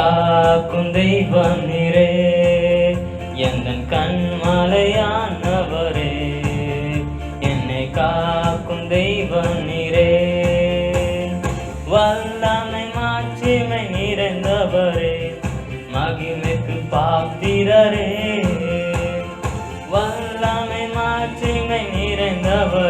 காக்கும் தெய்வம் நிறே எந்தன் கண்மலையானவரே. என்னை காக்கும் தெய்வம் நிறே வல்லமை மாட்சிமை நிறைந்தவரே. மகிமைக்கு பாத்திரரே. வல்லமை மாட்சிமை நிறைந்தவரே.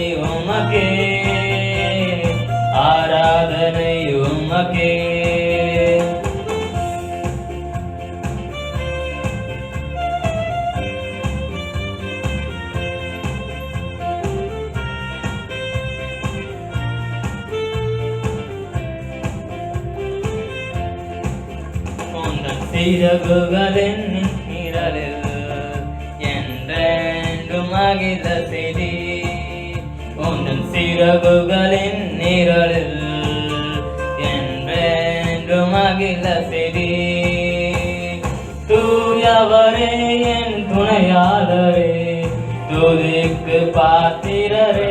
இறகுவதென் நிரலில் என்றெங்கும் அகித செய்தி உந்தன் சிறகுகளின் நிரலில் என்றெங்கும் அகில செய்தி தூயவரே என் துணையாளரே துதிக்கு பாத்திரரே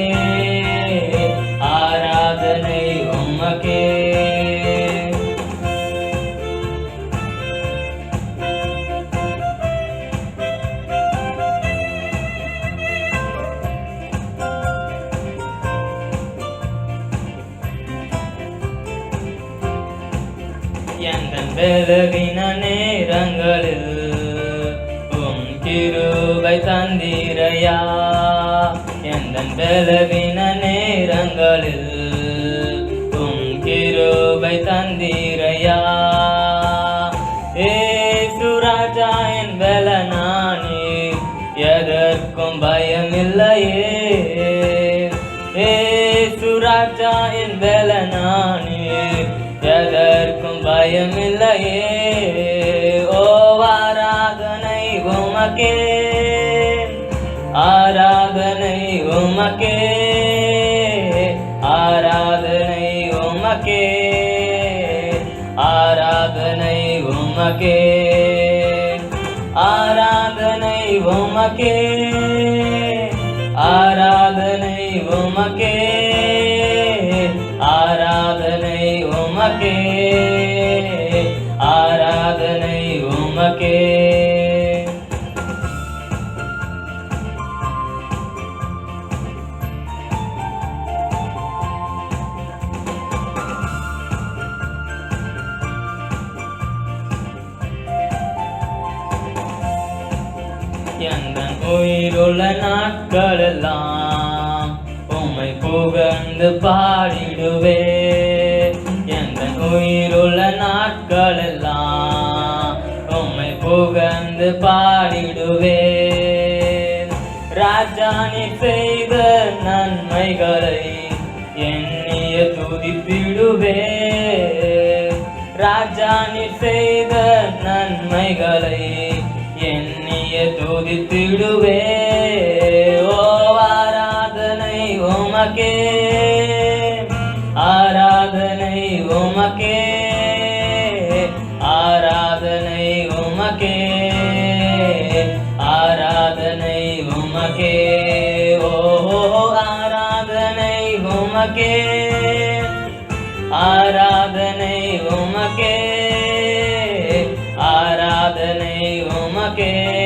எங்கள் வெலகின நேரங்களில் உம் கிருபை தந்திரையா? எங்கள் வெலகின நேரங்களில் உம் கிருபை தந்திரையா? ஏ சுராஜா என் வெல நானே எதற்கும் பயமில்லையே. ஏ சுராஜா என் வெல நானே பயமில்லையே ஓவாராதனை உமக்கே. ஆராதனை உமக்கே. ஆராதனை உமக்கே. ஆராதனை உமக்கே. ஆராதனை உமக்கே. ஆராதனை உமக்கே. ஆராதனை உமக்கே. எந்த உயிருள்ள நாட்களெல்லாம் உம்மை புகழ்ந்து பாடிடுவே. எந்த உயிருள்ள நாட்களெல்லாம் உம்மை புகழ்ந்து பாடிடுவே. ராஜானி செய்த நன்மைகளை எண்ணிய துதிப்பிடுவே. ராஜானி செய்த நன்மைகளை என்னைய துதித்திடுவே. ஓ ஆராதனை உமக்கே. ஆராதனை உமக்கே. ஆராதனை உமக்கே. ஆராதனை உமக்கே. ஓ ஆராதனை உமக்கே. ஆராதனை உமக்கே. ஆராதனை Okay.